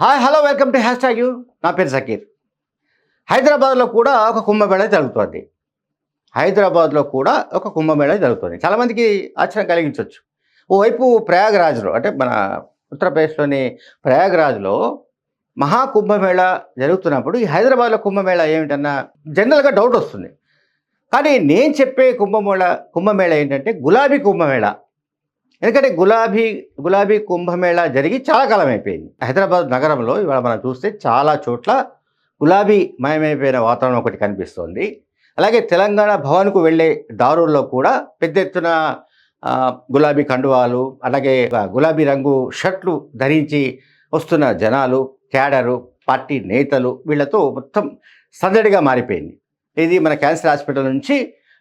Hi hello welcome to hashtag you నా పేరు సకీర్ హైదరాబాద్లో కూడా ఒక కుంభమేళ జరుగుతుంది. హైదరాబాద్లో కూడా ఒక కుంభమేళ జరుగుతుంది. చాలామందికి ఆశ్చర్యం కలిగించవచ్చు. ఓవైపు ప్రయాగరాజ్లో అంటే మన ఉత్తరప్రదేశ్లోని ప్రయాగరాజ్లో మహాకుంభమేళ జరుగుతున్నప్పుడు ఈ హైదరాబాద్లో కుంభమేళ ఏమిటన్నా జనరల్గా డౌట్ వస్తుంది. కానీ నేను చెప్పే కుంభమేళ కుంభమేళ ఏంటంటే గులాబీ కుంభమేళ ఎందుకంటే గులాబీ గులాబీ కుంభమేళ జరిగి చాలా కాలం అయిపోయింది హైదరాబాద్ నగరంలో ఇవాళ మనం చూస్తే చాలా చోట్ల గులాబీ మయమైపోయిన వాతావరణం ఒకటి కనిపిస్తోంది. అలాగే తెలంగాణ భవన్కు వెళ్ళే దారుల్లో కూడా పెద్ద ఎత్తున గులాబీ కండువాలు అలాగే గులాబీ రంగు షర్ట్లు ధరించి వస్తున్న జనాలు క్యాడరు పార్టీ నేతలు వీళ్ళతో మొత్తం సందడిగా మారిపోయింది. ఇది మన క్యాన్సర్ హాస్పిటల్ నుంచి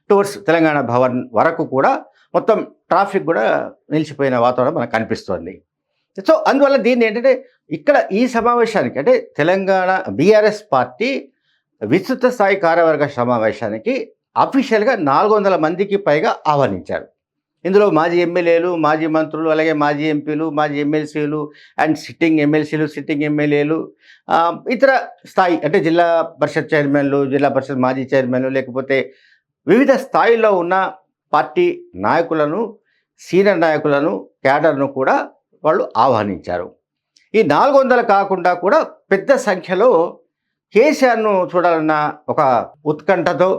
టూర్స్ తెలంగాణ భవన్ వరకు కూడా మొత్తం ట్రాఫిక్ కూడా నిలిచిపోయిన వాతావరణం మనకు కనిపిస్తోంది. సో అందువల్ల దీన్ని ఏంటంటే ఇక్కడ ఈ సమావేశానికి అంటే తెలంగాణ బీఆర్ఎస్ పార్టీ విస్తృత స్థాయి కార్యవర్గ సమావేశానికి అఫీషియల్గా నాలుగు వందల మందికి పైగా ఆహ్వానించారు. ఇందులో మాజీ ఎమ్మెల్యేలు మాజీ మంత్రులు అలాగే మాజీ ఎంపీలు మాజీ ఎమ్మెల్సీలు అండ్ సిట్టింగ్ ఎమ్మెల్సీలు సిట్టింగ్ ఎమ్మెల్యేలు ఇతర స్థాయి అంటే జిల్లా పరిషత్ చైర్మన్లు జిల్లా పరిషత్ మాజీ చైర్మన్లు లేకపోతే వివిధ స్థాయిల్లో ఉన్న పార్టీ నాయకులను సీనియర్ నాయకులను క్యాడర్ను కూడా వాళ్ళు ఆహ్వానించారు. ఈ నాలుగు వందలు కాకుండా కూడా పెద్ద సంఖ్యలో కేసీఆర్ను చూడాలన్న ఒక ఉత్కంఠతో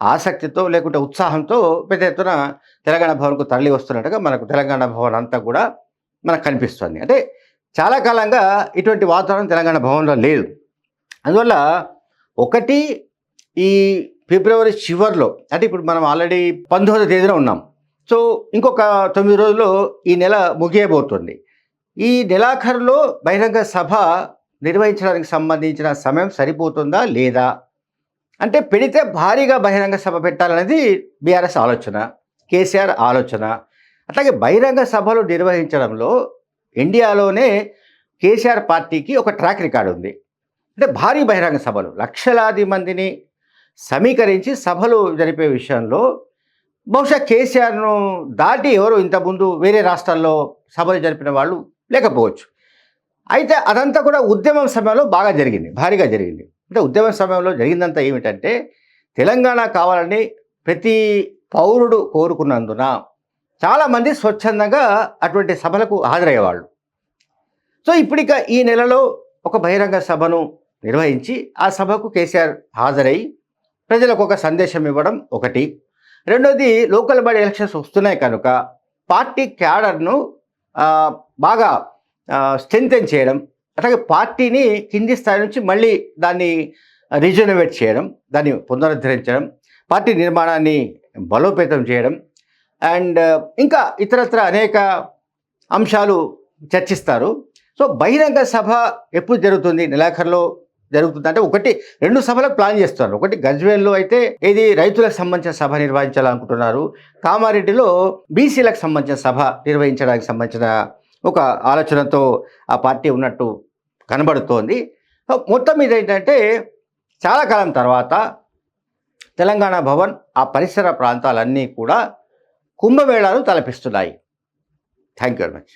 ఆసక్తితో లేకుంటే ఉత్సాహంతో పెద్ద ఎత్తున తెలంగాణ భవన్కు తరలి వస్తున్నట్టుగా మనకు తెలంగాణ భవన్ అంతా కూడా మనకు కనిపిస్తుంది. అంటే చాలా కాలంగా ఇటువంటి వాతావరణం తెలంగాణ భవన్లో లేదు. అందువల్ల ఒకటి ఈ ఫిబ్రవరి చివరిలో అంటే ఇప్పుడు మనం ఆల్రెడీ పంతొమ్మిదో తేదీన ఉన్నాం. సో ఇంకొక తొమ్మిది రోజుల్లో ఈ నెల ముగియబోతుంది. ఈ నెలాఖరులో బహిరంగ సభ నిర్వహించడానికి సంబంధించిన సమయం సరిపోతుందా లేదా? అంటే పెడితే భారీగా బహిరంగ సభ పెట్టాలనేది బీఆర్ఎస్ ఆలోచన కేసీఆర్ ఆలోచన. అట్లాగే బహిరంగ సభలు నిర్వహించడంలో ఇండియాలోనే కేసీఆర్ పార్టీకి ఒక ట్రాక్ రికార్డు ఉంది అంటే భారీ బహిరంగ సభలు లక్షలాది మందిని సమీకరించి సభలు జరిపే విషయంలో బహుశా కేసీఆర్ను దాటి ఎవరు ఇంతకుముందు వేరే రాష్ట్రాల్లో సభలు జరిపిన వాళ్ళు లేకపోవచ్చు. అయితే అదంతా కూడా ఉద్యమం సమయంలో బాగా జరిగింది భారీగా జరిగింది. అంటే ఉద్యమ సమయంలో జరిగిందంతా ఏమిటంటే తెలంగాణ కావాలని ప్రతి పౌరుడు కోరుకున్నందున చాలామంది స్వచ్ఛందంగా అటువంటి సభలకు హాజరయ్యేవాళ్ళు. సో ఇప్పుడిక ఈ నెలలో ఒక బహిరంగ సభను నిర్వహించి ఆ సభకు కేసీఆర్ హాజరై ప్రజలకు ఒక సందేశం ఇవ్వడం ఒకటి. రెండోది లోకల్ బాడీ ఎలక్షన్స్ వస్తున్నాయి కనుక పార్టీ క్యాడర్ను బాగా స్ట్రెంగ్తెన్ చేయడం అట్లాగే పార్టీని కింది స్థాయి నుంచి మళ్ళీ దాన్ని రిజనవేట్ చేయడం దాన్ని పునరుద్ధరించడం పార్టీ నిర్మాణాన్ని బలోపేతం చేయడం అండ్ ఇంకా ఇతరత్ర అనేక అంశాలు చర్చిస్తారు. సో బహిరంగ సభ ఎప్పుడు జరుగుతుంది? నెలాఖరులో జరుగుతుంది అంటే ఒకటి రెండు సభలకు ప్లాన్ చేస్తున్నారు. ఒకటి గజ్వేల్లో అయితే ఇది రైతులకు సంబంధించిన సభ నిర్వహించాలనుకుంటున్నారు. కామారెడ్డిలో బీసీలకు సంబంధించిన సభ నిర్వహించడానికి సంబంధించిన ఒక ఆలోచనతో ఆ పార్టీ ఉన్నట్టు కనబడుతోంది. మొత్తం మీద ఏంటంటే చాలా కాలం తర్వాత తెలంగాణ భవన్ ఆ పరిసర ప్రాంతాలన్నీ కూడా కుంభమేళాలు తలపిస్తున్నాయి. Thank you very much.